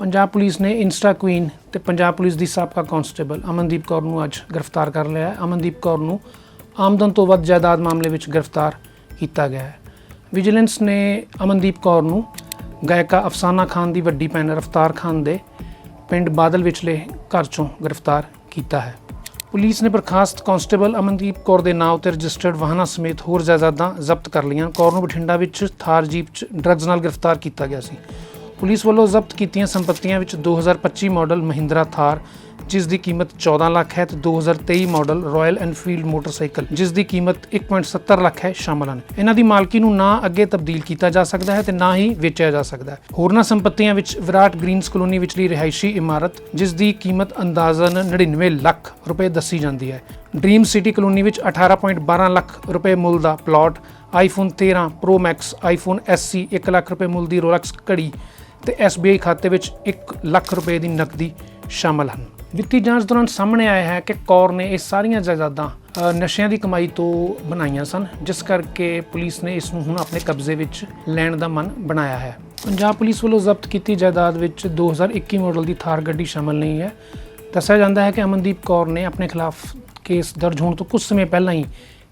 Punjab police ਨੇ insta queen ਤੇ Punjab police ਦੀ ਸਾਬਕਾ ਕਾਂਸਟੇਬਲ ਅਮਨਦੀਪ ਕੌਰ ਨੂੰ ਅੱਜ ਗ੍ਰਿਫਤਾਰ ਕਰ ਲਿਆ ਹੈ। ਅਮਨਦੀਪ ਕੌਰ ਨੂੰ ਆਮਦਨ ਤੋਂ ਵੱਧ ਜਾਇਦਾਦ ਮਾਮਲੇ ਵਿੱਚ ਗ੍ਰਿਫਤਾਰ ਕੀਤਾ ਗਿਆ ਹੈ। ਵਿਜੀਲੈਂਸ ਨੇ ਅਮਨਦੀਪ ਕੌਰ ਨੂੰ ਗਾਇਕਾ ਅਫਸਾਨਾ ਖਾਨ ਦੀ ਵੱਡੀ ਭੈਣ ਰਫਤਾਰ ਖਾਨ ਦੇ ਪਿੰਡ ਬਾਦਲ ਵਿਚਲੇ ਘਰ ਚੋਂ ਗ੍ਰਿਫਤਾਰ ਕੀਤਾ ਹੈ। ਪੁਲਿਸ ਨੇ ਬਰਖਾਸਤ ਕਾਂਸਟੇਬਲ ਅਮਨਦੀਪ ਕੌਰ ਦੇ ਨਾਂ ਉੱਤੇ ਰਜਿਸਟਰਡ ਵਾਹਨਾਂ ਸਮੇਤ ਹੋਰ ਜਾਇਦਾਦਾਂ ਜ਼ਬਤ ਕਰ ਲਈਆਂ। ਕੌਰ ਨੂੰ ਬਠਿੰਡਾ ਵਿੱਚ ਥਾਰ ਜੀਪ 'ਚ ਡਰੱਗਸ ਨਾਲ ਗ੍ਰਿਫਤਾਰ ਕੀਤਾ ਗਿਆ ਸੀ। ਪੁਲਿਸ ਵੱਲੋਂ ਜ਼ਬਤ ਕੀਤੀਆਂ ਸੰਪਤੀਆਂ ਵਿੱਚ 2025 ਮਾਡਲ ਮਹਿੰਦਰਾ ਥਾਰ, ਜਿਸ ਦੀ ਕੀਮਤ 14 ਲੱਖ ਹੈ, ਤੇ 2023 ਮਾਡਲ ਰਾਇਲ ਐਨਫੀਲਡ ਮੋਟਰਸਾਈਕਲ ਜਿਸ ਦੀ ਕੀਮਤ 1.70 ਲੱਖ ਹੈ, ਸ਼ਾਮਲ ਹਨ। ਇਹਨਾਂ ਦੀ ਮਾਲਕੀ ਨੂੰ ਨਾ ਅੱਗੇ ਤਬਦੀਲ ਕੀਤਾ ਜਾ ਸਕਦਾ ਹੈ ਤੇ ਨਾ ਹੀ ਵੇਚਿਆ ਜਾ ਸਕਦਾ ਹੈ। ਹੋਰਨਾਂ ਸੰਪਤੀਆਂ ਵਿੱਚ ਵਿਰਾਟ ਗ੍ਰੀਨਸ ਕਲੋਨੀ ਵਿਚਲੀ ਰਿਹਾਇਸ਼ੀ ਇਮਾਰਤ, ਜਿਸ ਦੀ ਕੀਮਤ ਅੰਦਾਜ਼ਨ 99 ਲੱਖ ਰੁਪਏ ਦੱਸੀ ਜਾਂਦੀ ਹੈ। ਡ੍ਰੀਮ ਸਿਟੀ ਕਲੋਨੀ ਵਿੱਚ 18.12 ਲੱਖ ਰੁਪਏ ਮੁੱਲ ਦਾ plot iPhone 13 pro max iPhone SC 1 lakh ਰੁਪਏ ਮੁੱਲ ਦੀ ਰੋਲੈਕਸ ਘੜੀ ਤੇ SBI ਖਾਤੇ ਵਿੱਚ 1 ਲੱਖ ਰੁਪਏ ਦੀ ਨਕਦੀ ਸ਼ਾਮਲ ਹਨ। ਵਿੱਤੀ ਜਾਂਚ ਦੌਰਾਨ ਸਾਹਮਣੇ ਆਇਆ ਹੈ ਕਿ ਕੌਰ ਨੇ ਇਹ ਸਾਰੀਆਂ ਜਾਇਦਾਦਾਂ ਨਸ਼ਿਆਂ ਦੀ ਕਮਾਈ ਤੋਂ ਬਣਾਈਆਂ ਸਨ, ਜਿਸ ਕਰਕੇ ਪੁਲਿਸ ਨੇ ਇਸ ਨੂੰ ਹੁਣ ਆਪਣੇ ਕਬਜ਼ੇ ਵਿੱਚ ਲੈਣ ਦਾ ਮਨ ਬਣਾਇਆ ਹੈ। ਪੰਜਾਬ ਪੁਲਿਸ ਵੱਲੋਂ ਜ਼ਬਤ ਕੀਤੀ ਜਾਇਦਾਦ ਵਿੱਚ 2021 ਮਾਡਲ ਦੀ ਥਾਰ ਗੱਡੀ ਸ਼ਾਮਲ ਨਹੀਂ ਹੈ। ਦੱਸਿਆ ਜਾਂਦਾ ਹੈ ਕਿ ਅਮਨਦੀਪ ਕੌਰ ਨੇ ਆਪਣੇ ਖਿਲਾਫ ਕੇਸ ਦਰਜ ਹੋਣ ਤੋਂ ਕੁਝ ਸਮੇਂ ਪਹਿਲਾਂ ਹੀ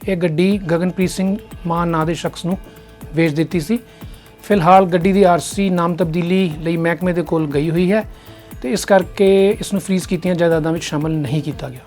ਇਹ ਗੱਡੀ ਗਗਨਪ੍ਰੀਤ ਸਿੰਘ ਮਾਨ ਨਾਂ ਦੇ ਸ਼ਖਸ ਨੂੰ ਵੇਚ ਦਿੱਤੀ ਸੀ। ਫਿਲਹਾਲ ਗੱਡੀ ਦੀ ਆਰਸੀ ਨਾਮ ਤਬਦੀਲੀ ਲਈ ਮਹਿਕਮੇ ਦੇ ਕੋਲ ਗਈ ਹੋਈ ਹੈ ਤੇ ਇਸ ਕਰਕੇ ਇਸ ਨੂੰ ਫ੍ਰੀਜ਼ ਕੀਤੀਆਂ ਜਾਇਦਾਦਾਂ ਵਿੱਚ ਸ਼ਾਮਲ ਨਹੀਂ ਕੀਤਾ ਗਿਆ।